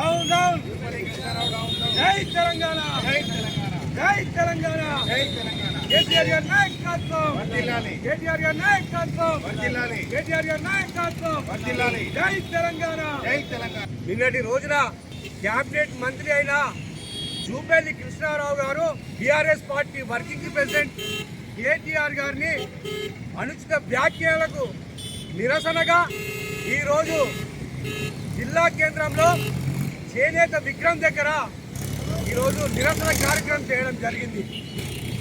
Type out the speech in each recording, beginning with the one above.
తెలంగాణ జై తెలంగాణ జై తెలంగాణ. జై తెలంగాణ. కేటీఆర్ గారి నాయకత్వం. వర్ధిల్లాలి కేటీఆర్ గారి నాయకత్వం. వర్ధిల్లాలి కేటీఆర్ గారి నాయకత్వం. వర్ధిల్లాలి జై తెలంగాణ జై తెలంగాణ. నిన్నటి రోజున క్యాబినెట్ మంత్రి అయిన Jupally Krishnarao garu BRS party working president KTR గారిని అనుచిత వ్యాఖ్యలకు నిరసనగా ఈరోజు జిల్లా కేంద్రంలో చేనేత విక్రమ్ దగ్గర ఈరోజు నిరసన కార్యక్రమం చేయడం జరిగింది.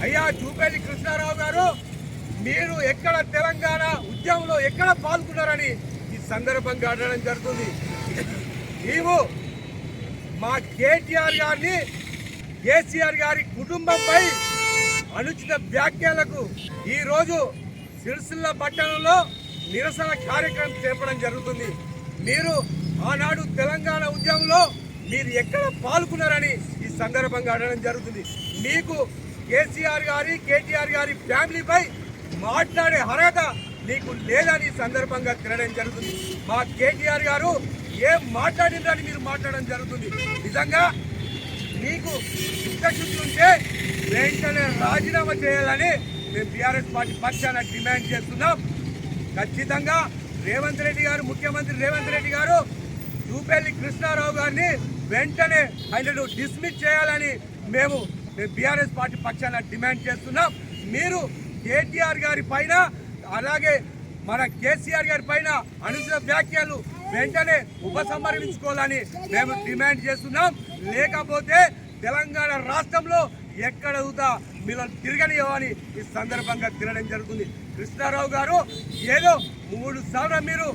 అయ్యా జూపల్లి కృష్ణారావు గారు మీరు ఎక్కడ తెలంగాణ ఉద్యమంలో ఎక్కడ పాల్గొన్నారని ఈ సందర్భంగా అడగడం జరుగుతుంది. నీవు మా కేటీఆర్ గారిని కేసీఆర్ గారి కుటుంబంపై అనుచిత వ్యాఖ్యలకు ఈరోజు సిరిసిల్ల పట్టణంలో నిరసన కార్యక్రమం చేపడం జరుగుతుంది. మీరు ఆనాడు తెలంగాణ ఉద్యమంలో మీరు ఎక్కడ పాల్గొన్నారని ఈ సందర్భంగా అడగడం జరుగుతుంది. మీకు కేసీఆర్ గారి కేటీఆర్ గారి ఫ్యామిలీపై మాట్లాడే అర్హత నీకు లేదని సందర్భంగా తినడం జరుగుతుంది. మా కేటీఆర్ గారు ఏం మాట్లాడిందని మీరు మాట్లాడడం జరుగుతుంది. నిజంగా మీకు చిత్తశుద్ధి ఉంటే వెంటనే రాజీనామా చేయాలని మేము బీఆర్ఎస్ పార్టీ పక్షాన డిమాండ్ చేస్తున్నాం. ఖచ్చితంగా రేవంత్ రెడ్డి గారు ముఖ్యమంత్రి రేవంత్ రెడ్డి గారు జూపల్లి కృష్ణారావు గారిని వెంటనే ఆయనను డిస్మిస్ చేయాలని మేము బీఆర్ఎస్ పార్టీ పక్షాన డిమాండ్ చేస్తున్నాం. మీరు కేటీఆర్ గారి పైన అలాగే మన కేసీఆర్ గారి పైన అనుచిత వ్యాఖ్యలు వెంటనే ఉపసంహరించుకోవాలని మేము డిమాండ్ చేస్తున్నాం. లేకపోతే తెలంగాణ రాష్ట్రంలో ఎక్కడ అవుతా మీరు తిరగనివ్వని ఈ సందర్భంగా తిరగడం జరుగుతుంది. కృష్ణారావు గారు ఏదో మూడు సార్లు మీరు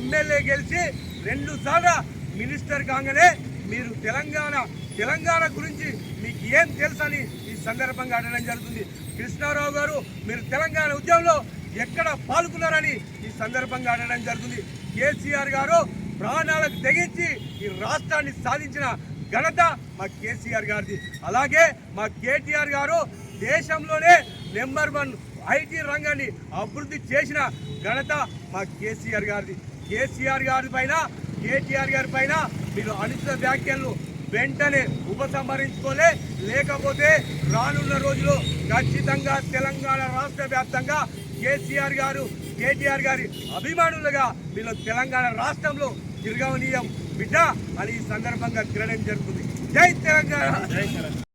ఎమ్మెల్యే గెలిచి రెండు సార్లు మినిస్టర్ కాగానే మీరు తెలంగాణ తెలంగాణ గురించి మీకు ఏం తెలుసని ఈ సందర్భంగా అడగడం జరుగుతుంది. కృష్ణారావు గారు మీరు తెలంగాణ ఉద్యమంలో ఎక్కడ పాల్గొన్నారని ఈ సందర్భంగా అడగడం జరుగుతుంది. కేసీఆర్ గారు ప్రాణాలకు తెగించి ఈ రాష్ట్రాన్ని సాధించిన ఘనత మా కేసీఆర్ గారిది. అలాగే మా కేటీఆర్ గారు దేశంలోనే నెంబర్ వన్ ఐటీ రంగాన్ని అభివృద్ధి చేసిన ఘనత మా కేసీఆర్ గారిది. కేసీఆర్ గారి పైన కేటీఆర్ గారి పైన మీరు అనుచిత వ్యాఖ్యలను వెంటనే ఉపసంహరించుకోలే. లేకపోతే రానున్న రోజుల్లో ఖచ్చితంగా తెలంగాణ రాష్ట్ర వ్యాప్తంగా కేసీఆర్ గారు కేటీఆర్ గారి అభిమానులుగా వీళ్ళు తెలంగాణ రాష్ట్రంలో తిరగవనీయం. బిడ్డ అని ఈ సందర్భంగా తిరగడం జరుగుతుంది. జై తెలంగాణ! జై తెలంగాణ!